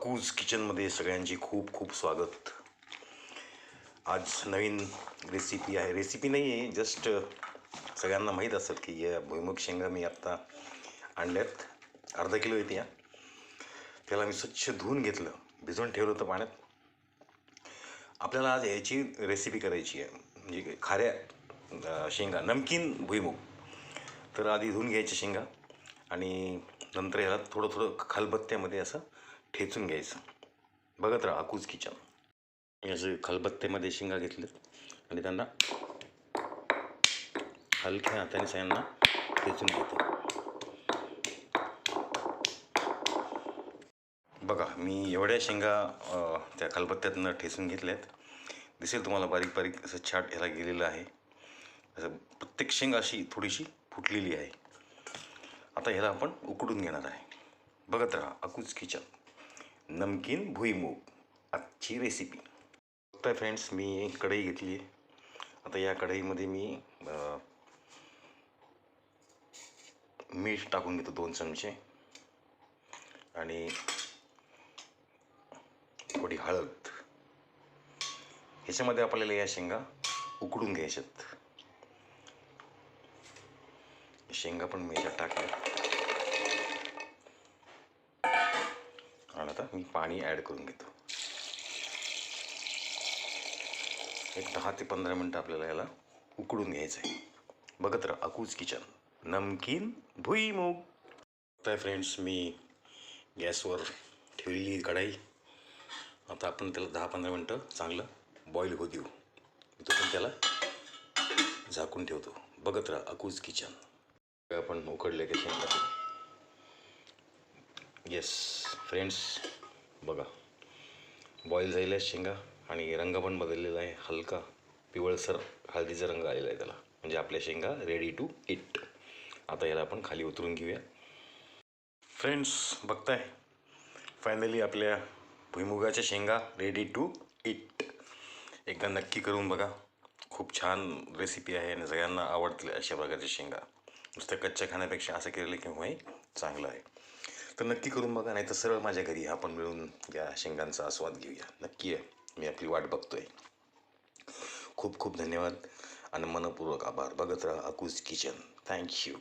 अकूज किचनमध्ये सगळ्यांची खूप खूप स्वागत. आज नवीन रेसिपी आहे. रेसिपी नाही आहे जस्ट सगळ्यांना माहीत असेल की या भुईमुग शेंगा मी आत्ता आणल्यात. अर्धा किलो येते या. त्याला मी स्वच्छ धुवून घेतलं. भिजवून ठेवलं होतं पाण्यात. आपल्याला आज याची रेसिपी करायची आहे. म्हणजे खाऱ्या शेंगा. नमकीन भुईमुग. तर आधी धुवून घ्यायच्या शेंगा. आणि नंतर याला थोडं थोडं खलबत्त्यामध्ये असं ठेचून घ्यायचं. बघत राहा अकूज किचन असे खलबत्त्यामध्ये शेंगा घेतल्यात आणि त्यांना हलक्या हाताने सगळ्यांना ठेचून घेतो. बघा मी एवढ्या शेंगा त्या खलबत्त्यातनं ठेचून घेतल्यात. दिसेल तुम्हाला बारीक बारीक असं छाट ह्याला गेलेलं आहे. असं प्रत्येक शेंगा अशी थोडीशी फुटलेली आहे. आता ह्याला आपण उकडून घेणार आहे. बघत राहा अकूच किचन नमकीन भुईमूग. आजची रेसिपी बघताय फ्रेंड्स मी कढई घेतली. आहे आता या कढईमध्ये मी मीठ टाकून घेतो दोन चमचे. आणि थोडी हळद. ह्याच्यामध्ये आपल्याला या शेंगा उकडून घ्यायच्यात. शेंगा पण मी याच्यात टाकल्या. मी पाणी ॲड करून घेतो. एक दहा ते पंधरा मिनटं आपल्याला याला उकडून घ्यायचं आहे बघत राहा अकूज किचन. नमकीन भुईमूग काय फ्रेंड्स मी गॅसवर ठेवलेली कढाई. आता आपण त्याला दहा पंधरा मिनटं चांगलं बॉईल होऊ देऊ. मी तो पण त्याला झाकून ठेवतो. बघत राहा अकूज किचन. आपण उकडले की गॅस येस फ्रेंड्स बघा. बॉईल झालेल्या आहेत शेंगा आणि रंग पण बदललेला आहे. हलका पिवळसर हळदीचा रंग आलेला आहे त्याला. म्हणजे आपल्या शेंगा रेडी टू इट आता याला आपण खाली उतरून घेऊया. फ्रेंड्स बघताय? फायनली आपल्या भुईमुगाच्या शेंगा रेडी टू इट एकदा नक्की करून बघा. खूप छान रेसिपी आहे आणि सगळ्यांना आवडतील अशा प्रकारच्या शेंगा. नुसत्या कच्च्या खाण्यापेक्षा असं केलेलं किंवा चांगलं आहे. तर नक्की करून बघा नाही तर सरळ माझ्या घरी आपण मिळून या शेंगांचा आस्वाद घेऊया. नक्की आहे मी आपली वाट बघतोय. खूप खूप धन्यवाद आणि मनपूर्वक आभार. बघत राहा अकूज किचन. थँक्यू